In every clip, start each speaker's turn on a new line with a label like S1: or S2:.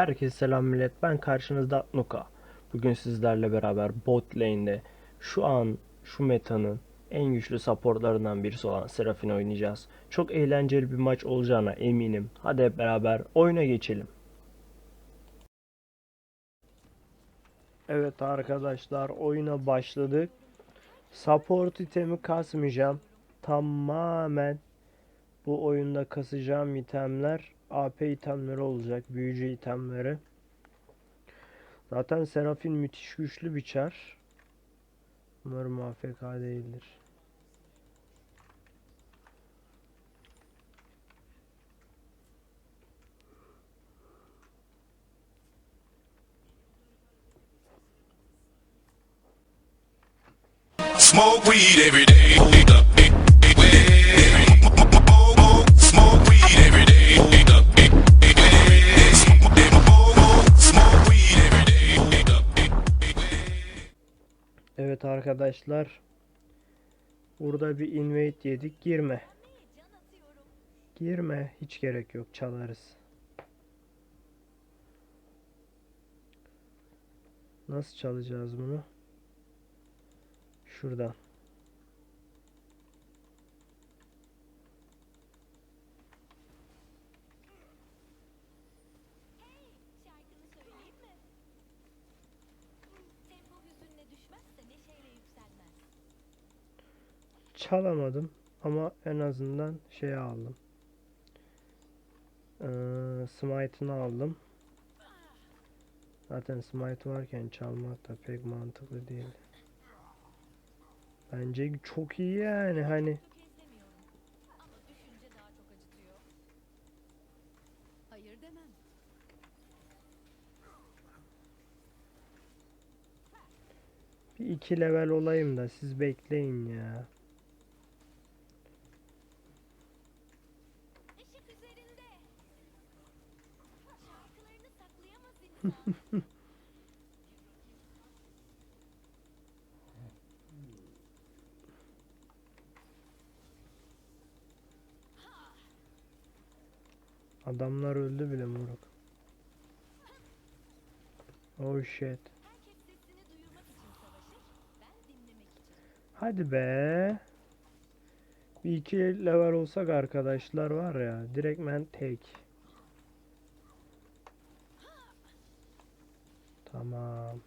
S1: Herkese selam millet. Ben karşınızda Nuka. Bugün sizlerle beraber bot lane'de şu an şu metanın en güçlü supportlarından birisi olan Seraphine oynayacağız. Çok eğlenceli bir maç olacağına eminim. Hadi hep beraber oyuna geçelim. Evet arkadaşlar oyuna başladık. Support itemi kasmayacağım. Tamamen bu oyunda kasacağım itemler AP itemleri olacak. Büyücü itemleri. Zaten Serafin müthiş güçlü bir çar. Umarım AFK değildir.
S2: Smoke weed every day.
S1: Arkadaşlar. Burada bir invade yedik. Girme. Girme. Hiç gerek yok. Çalarız. Nasıl çalacağız bunu? Şuradan. Çalamadım ama en azından şey aldım. Ee, Smite'ını aldım. Zaten Smite varken çalmak da pek mantıklı değil. Bence çok iyi yani hani. Bir iki level olayım da siz bekleyin ya. Adamlar öldü bile moruk. Oh shit. Hadi be. Bir iki level olsak arkadaşlar var ya. Direktmen tek.
S3: Kaybolmam.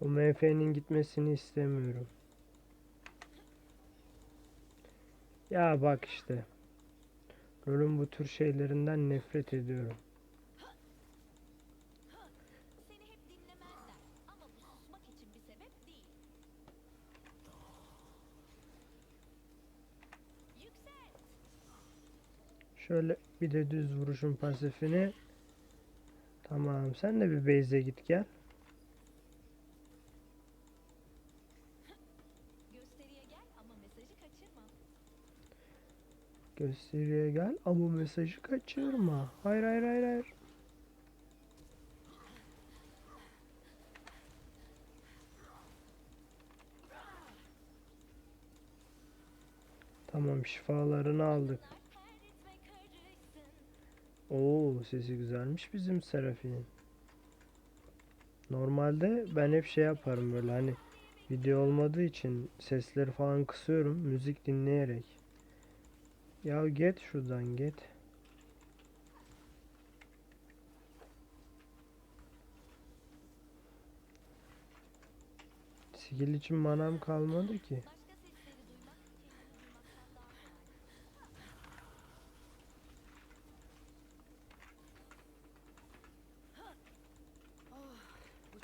S1: O MF'nin gitmesini istemiyorum. Ya bak işte. Rolün bu tür şeylerinden nefret ediyorum.
S3: Seni hep dinlemezler. Ama bu susmak için bir sebep değil. Yüksel.
S1: Şöyle bir de düz vuruşun pasifini. Tamam sen de bir base'e git gel.
S3: Gösteriye gel ama mesajı kaçırma.
S1: Hayır hayır hayır hayır. Tamam şifalarını aldık. Oo sesi güzelmiş bizim Serafin'in. Normalde ben hep şey yaparım böyle hani video olmadığı için sesleri falan kısıyorum müzik dinleyerek. Ya get şuradan get. Skill için manam kalmadı ki.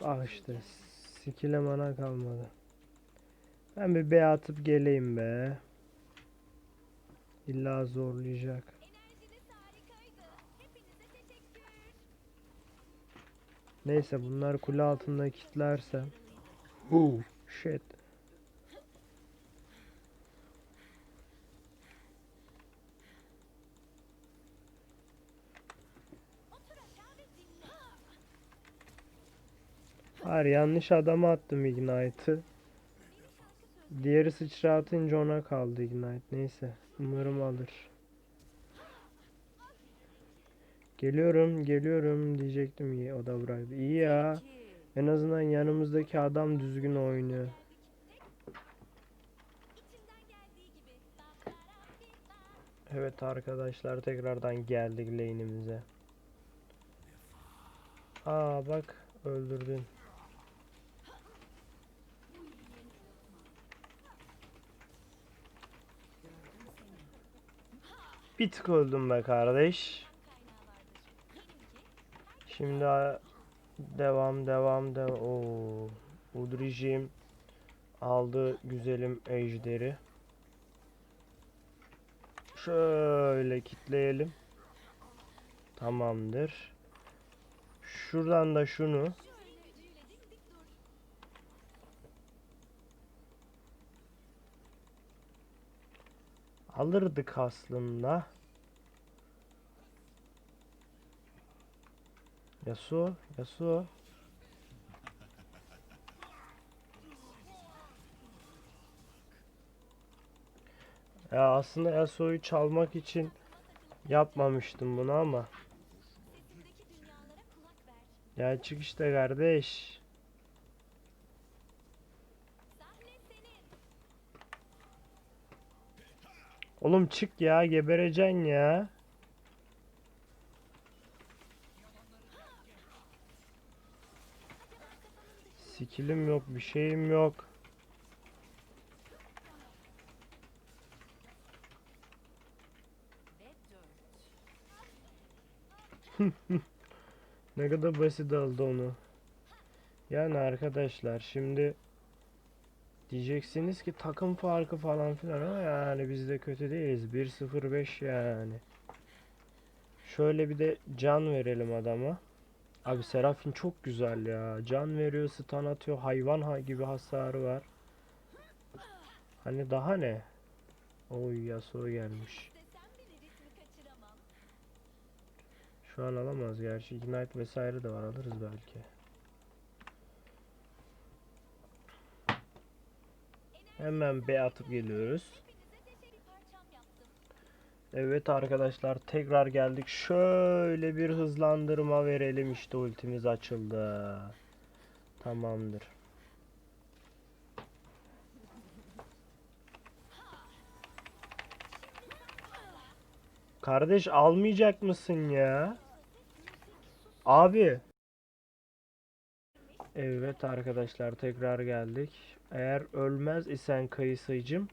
S1: Ah işte skill'e mana kalmadı. Ben bir B atıp geleyim be. İlla zorlayacak. Neyse bunlar kule altında kilitlerse. Oh shit. Hayır yanlış adama attım Ignite'ı. Diğeri sıçra atınca ona kaldı Ignite. Neyse. Umarım alır. Geliyorum, geliyorum diyecektim iyi. O da bıraktı. İyi ya. En azından yanımızdaki adam düzgün oynuyor. Evet arkadaşlar tekrardan geldik lane'imize. Aa bak öldürdün. Bir tık öldüm be kardeş. Şimdi devam devam devam. Oo. Udrijim aldı güzelim ejderi. Şöyle kitleyelim. Tamamdır. Şuradan da şunu.
S3: şöyle gücüyle dimdik dur.
S1: Alırdık aslında. Yasuo, Yasuo. Ya aslında Yasuo'yu çalmak için yapmamıştım bunu ama. Ya çık işte kardeş. Oğlum çık ya gebereceksin ya. Skillim yok bir şeyim yok. Ne kadar basit aldı onu. Yani arkadaşlar şimdi diyeceksiniz ki takım farkı falan filan ama yani biz de kötü değiliz. 1-0-5 yani. Şöyle bir de can verelim adama. Abi Serafin çok güzel ya. Can veriyor, stun atıyor. Hayvan ha gibi hasarı var. Hani daha ne? Oy Yasuo gelmiş. Şu an alamaz gerçi. Ignite vesaire de var. Alırız belki. Hemen B atıp geliyoruz. Evet arkadaşlar tekrar geldik. Şöyle bir hızlandırma verelim. İşte ultimiz açıldı. Tamamdır. Kardeş almayacak mısın ya? Abi. Evet arkadaşlar tekrar geldik. Eğer ölmez isen kayısıcım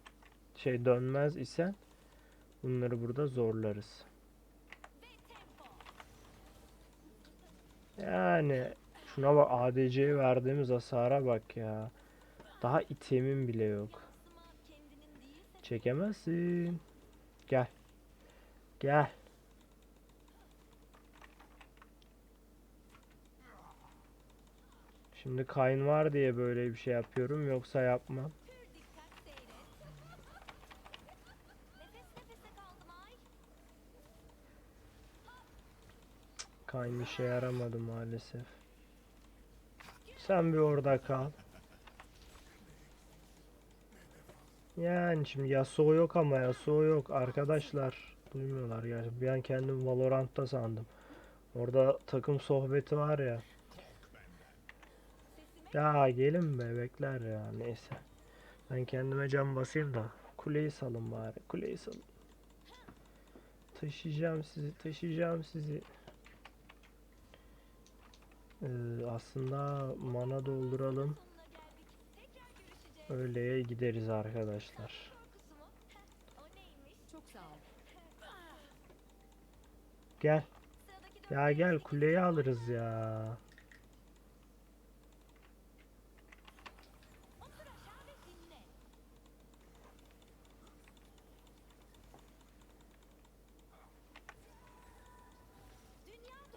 S1: şey dönmez isen bunları burada zorlarız. Yani şuna bak ADC'ye verdiğimiz hasara bak ya. Daha itemin bile yok. Çekemezsin. Gel. Gel. Şimdi Kayn var diye böyle bir şey yapıyorum yoksa yapmam. Kayn işe yaramadı maalesef. Sen bir orada kal. Yani şimdi Yasuo yok ama Yasuo yok arkadaşlar. Duymuyorlar yani. Bir an kendim Valorant'ta sandım. Orada takım sohbeti var ya. Ya gelin be bekler ya neyse. Ben kendime can basayım da kuleyi salın bari kuleyi salın. Taşıyacağım sizi taşıyacağım sizi. Ee, aslında mana dolduralım. Öyleye gideriz arkadaşlar. Gel. Ya gel kuleyi alırız ya.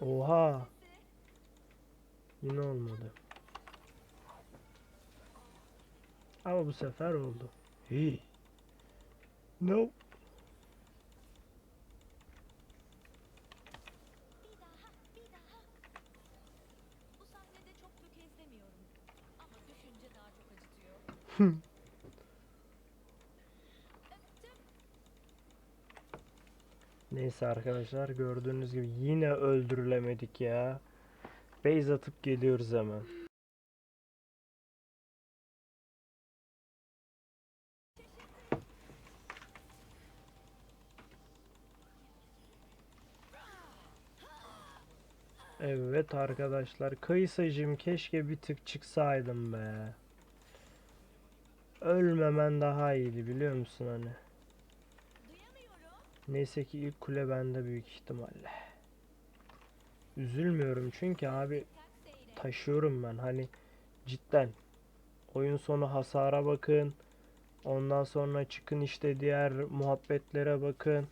S1: Oha. Yine olmadı. Ama bu sefer oldu. Hey. No.
S3: Hmm.
S1: Neyse arkadaşlar gördüğünüz gibi yine öldürülemedik ya. Base atıp geliyoruz hemen. Evet arkadaşlar kıyısacığım keşke bir tık çıksaydım be. Ölmemen daha iyiydi biliyor musun hani. Neyse ki ilk kule bende büyük ihtimalle. Üzülmüyorum çünkü abi taşıyorum ben hani cidden. Oyun sonu hasara bakın. Ondan sonra çıkın işte diğer muhabbetlere bakın.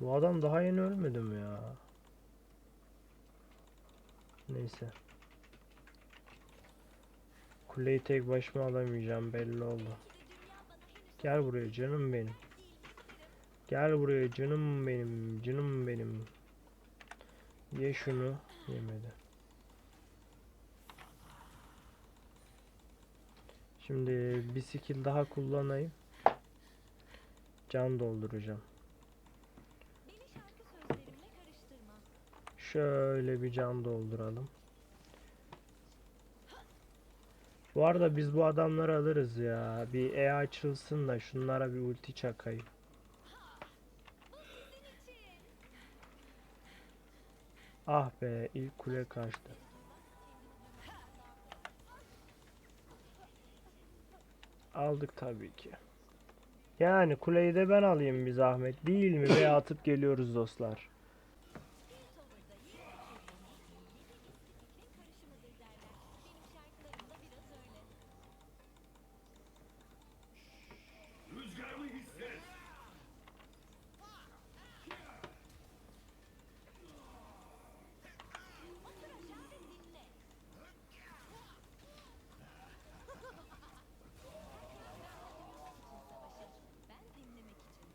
S1: Bu adam daha yeni ölmedi mi ya? Neyse. Kuleyi tek başıma alamayacağım belli oldu. Gel buraya canım benim. Gel buraya canım benim, canım benim. Ye şunu. Yemedi. Şimdi bir skill daha kullanayım. Can dolduracağım. Şöyle bir can dolduralım. Bu arada biz bu adamları alırız ya. Bir E açılsın da şunlara bir ulti çakayım. Ah be ilk kule kaçtı. Aldık tabii ki. Yani kuleyi de ben alayım bir zahmet değil mi? Ve atıp geliyoruz dostlar.
S3: Piltover'da yeni bir kelimenin yeni bir fikrin karışımıdır derler. Benim şarkılarım da biraz öyle. Otur aşağı ve dinle. Savaşır, ben dinlemek için.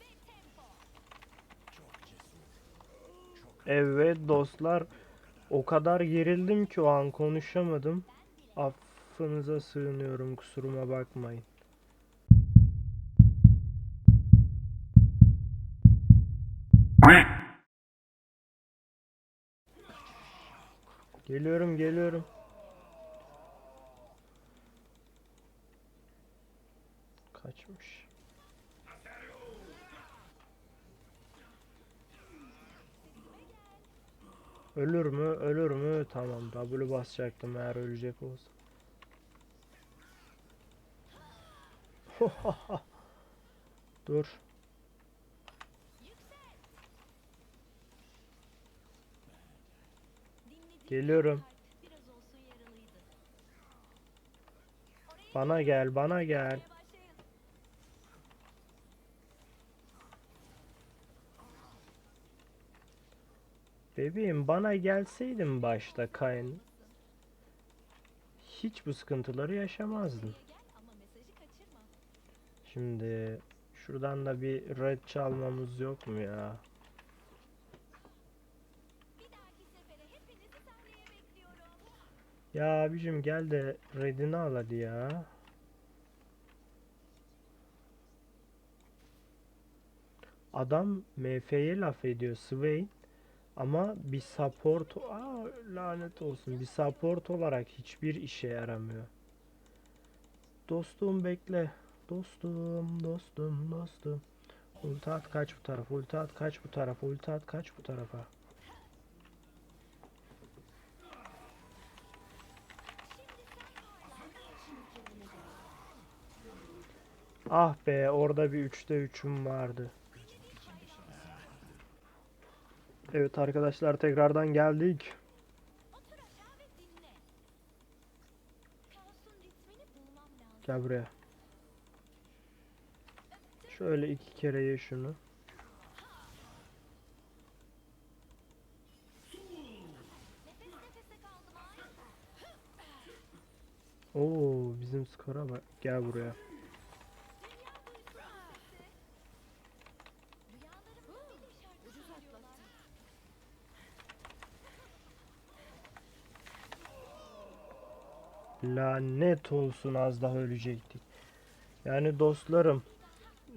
S3: Ve tempo.
S1: Evet dostlar. O kadar gerildim ki o an konuşamadım. Affınıza sığınıyorum kusuruma bakmayın. Geliyorum geliyorum. Ölür mü? Ölür mü? Tamam. W basacaktım eğer ölecek olsa. Dur. Geliyorum. Bana gel, bana gel. Bebeğim bana gelseydin başta Kayn. Hiç bu sıkıntıları yaşamazdın. Şimdi şuradan da bir red çalmamız yok mu ya? Ya abicim gel de redini al hadi ya. Adam MF'ye laf ediyor Swain. Ama bir support Aa, lanet olsun bir support olarak hiçbir işe yaramıyor. Dostum bekle. Dostum, dostum, dostum. Ulti at kaç bu tarafa, ulti at kaç bu tarafa, ulti at kaç bu tarafa. Ah be orada bir 3'te 3'üm vardı. Evet arkadaşlar tekrardan geldik. Gel buraya. Şöyle iki kere ye şunu. Oo bizim skora bak. Gel buraya. Lanet olsun az daha ölecektik. Yani dostlarım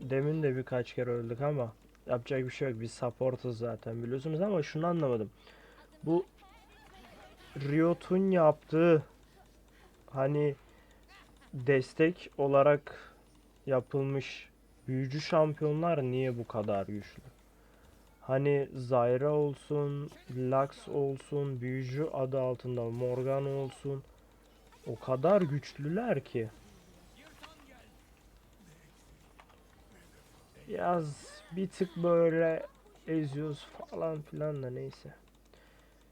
S1: demin de birkaç kere öldük ama yapacak bir şey yok. Biz supportuz zaten biliyorsunuz ama şunu anlamadım. Bu Riot'un yaptığı hani destek olarak yapılmış büyücü şampiyonlar niye bu kadar güçlü? Hani Zyra olsun, Lux olsun, büyücü adı altında Morgan olsun. O kadar güçlüler ki. Yaz bir tık böyle eziyoruz falan filan da neyse.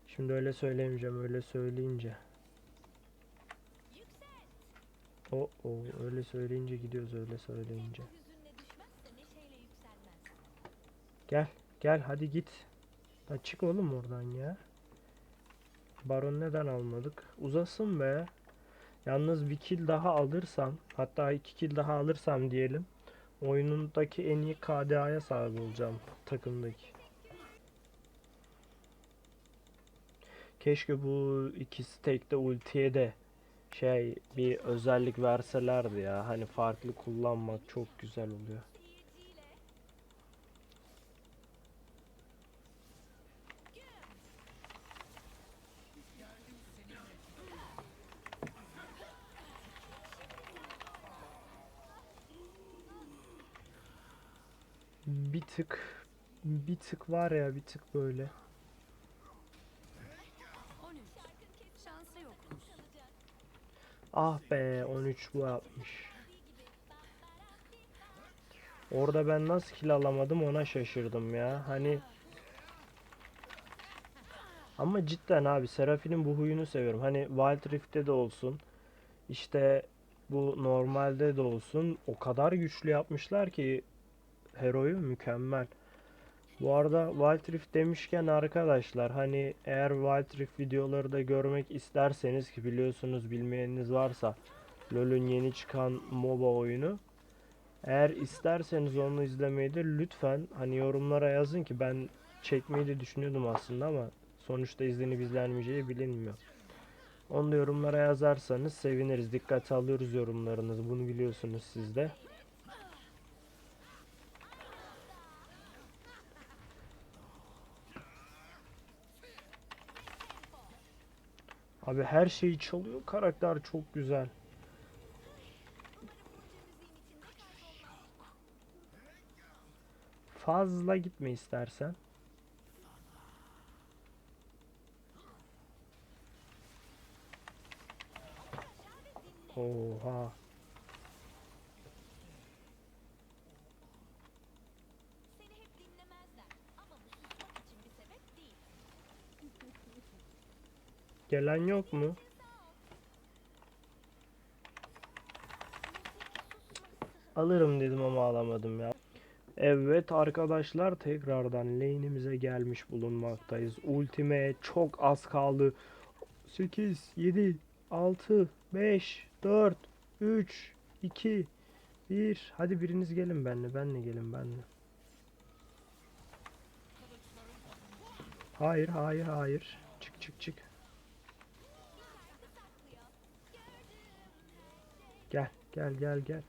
S1: Şimdi öyle söylemeyeceğim öyle söyleyince. O o öyle söyleyince gidiyoruz öyle söyleyince. Gel gel hadi git. Ha, çık oğlum oradan ya. Baron neden almadık? Uzasın be. Yalnız bir kill daha alırsam hatta iki kill daha alırsam diyelim. Oyunundaki en iyi KDA'ya sahip olacağım takımdaki. Keşke bu iki stack'te ultiye de şey bir özellik verselerdi ya. Hani farklı kullanmak çok güzel oluyor.
S3: Seyirciyle
S1: Bir tık bir tık var ya bir tık böyle.
S3: 13. Şansı yok. Kalacak.
S1: Ah be 13 bu yapmış. Orada ben nasıl kill alamadım ona şaşırdım ya. Hani ama cidden abi Seraphinin bu huyunu seviyorum. Hani Wild Rift'te de olsun. işte bu normalde de olsun. O kadar güçlü yapmışlar ki Hero'yu mükemmel. Bu arada Wild Rift demişken arkadaşlar hani eğer Wild Rift videoları da görmek isterseniz ki biliyorsunuz bilmeyeniniz varsa LoL'ün yeni çıkan MOBA oyunu. Eğer isterseniz onu izlemeyi de lütfen hani yorumlara yazın ki ben çekmeyi de düşünüyordum aslında ama sonuçta izlenip izlenmeyeceği bilinmiyor. Onu da yorumlara yazarsanız seviniriz. Dikkate alıyoruz yorumlarınızı. Bunu biliyorsunuz siz de. Abi her şeyi çalıyor. Karakter çok güzel. Fazla gitme istersen. Oha.
S3: Seni hep dinlemezler. Ama bu susmak için bir sebep değil.
S1: Gelen yok mu? Alırım dedim ama alamadım ya. Evet arkadaşlar tekrardan lane'imize gelmiş bulunmaktayız. Ultime çok az kaldı. 8, 7, 6, 5, 4, 3, 2, 1. Hadi biriniz gelin benle. Benle gelin benle. Hayır, hayır, hayır. Çık çık çık. Gel, gel, gel.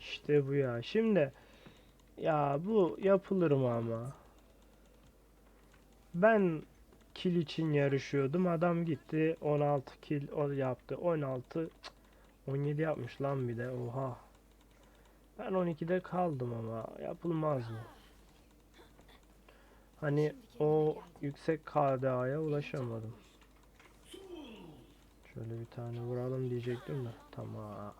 S1: İşte bu ya. Şimdi ya bu yapılır mı ama? Ben kill için yarışıyordum. Adam gitti 16 kill o yaptı. 16 cık, 17 yapmış lan bir de. Oha. Ben 12'de kaldım ama yapılmaz mı? Hani o yüksek KDA'ya ulaşamadım. Şöyle bir tane vuralım diyecektim de. Tamam.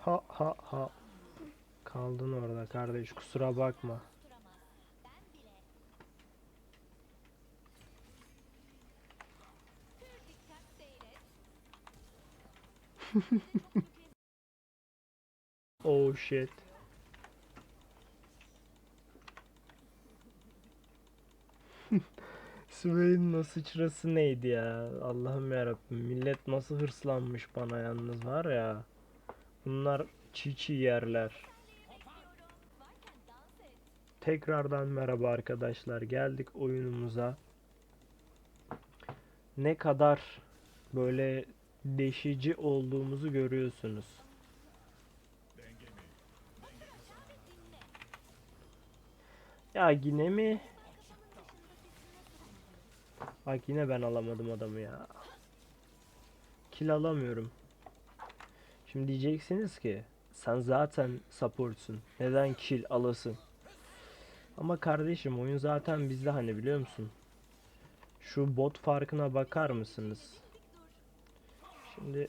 S1: Ha ha ha. Kaldın orada kardeş kusura bakma. Oh shit. Swain'in o sıçrası neydi ya? Allah'ım yarabbim. Millet nasıl hırslanmış bana yalnız var ya. Bunlar çiçi yerler. Tekrardan merhaba arkadaşlar. Geldik oyunumuza. Ne kadar böyle deşici olduğumuzu görüyorsunuz. Ya yine mi? Bak yine ben alamadım adamı ya. Kill alamıyorum. Şimdi diyeceksiniz ki sen zaten supportsun. Neden kill alasın? Ama kardeşim oyun zaten bizde hani biliyor musun? Şu bot farkına bakar mısınız? Şimdi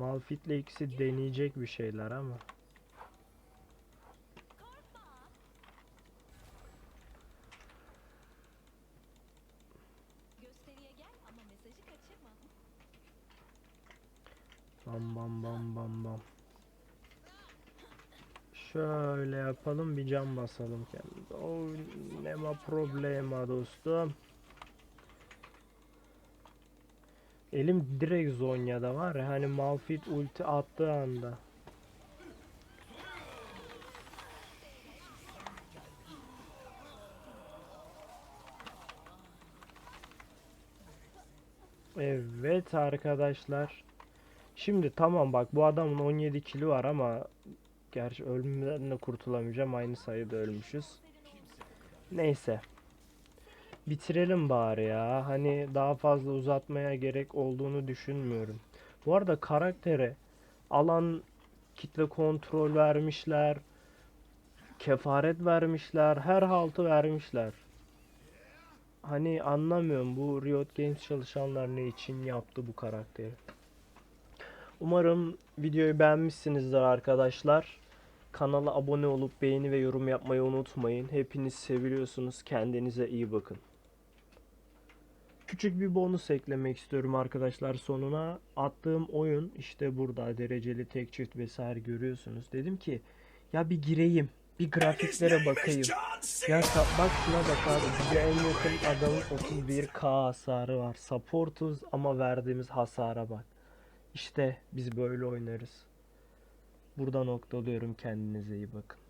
S1: Malfit'le ikisi deneyecek bir şeyler ama bam bam bam bam bam. Şöyle yapalım bir cam basalım kendimize. Oh, ne ma problema dostum. Elim direkt Zonya'da var hani Malphite ulti attığı anda. Evet arkadaşlar. Şimdi tamam bak bu adamın 17 kilo var ama gerçi ölümden de kurtulamayacağım. Aynı sayıda ölmüşüz. Neyse. Bitirelim bari ya. Hani daha fazla uzatmaya gerek olduğunu düşünmüyorum. Bu arada karaktere alan kitle kontrol vermişler. Kefaret vermişler. Her haltı vermişler. Hani anlamıyorum bu Riot Games çalışanlar ne için yaptı bu karakteri. Umarım videoyu beğenmişsinizdir arkadaşlar. Kanala abone olup beğeni ve yorum yapmayı unutmayın. Hepiniz seviliyorsunuz. Kendinize iyi bakın. Küçük bir bonus eklemek istiyorum arkadaşlar sonuna. Attığım oyun işte burada dereceli tek çift vesaire görüyorsunuz. Dedim ki ya bir gireyim. Bir grafiklere bakayım. Ya bak şuna bak abi. Bize en yakın adamın 31k hasarı var. Supportuz ama verdiğimiz hasara bak. İşte biz böyle oynarız. Burada noktalıyorum. Kendinize iyi bakın.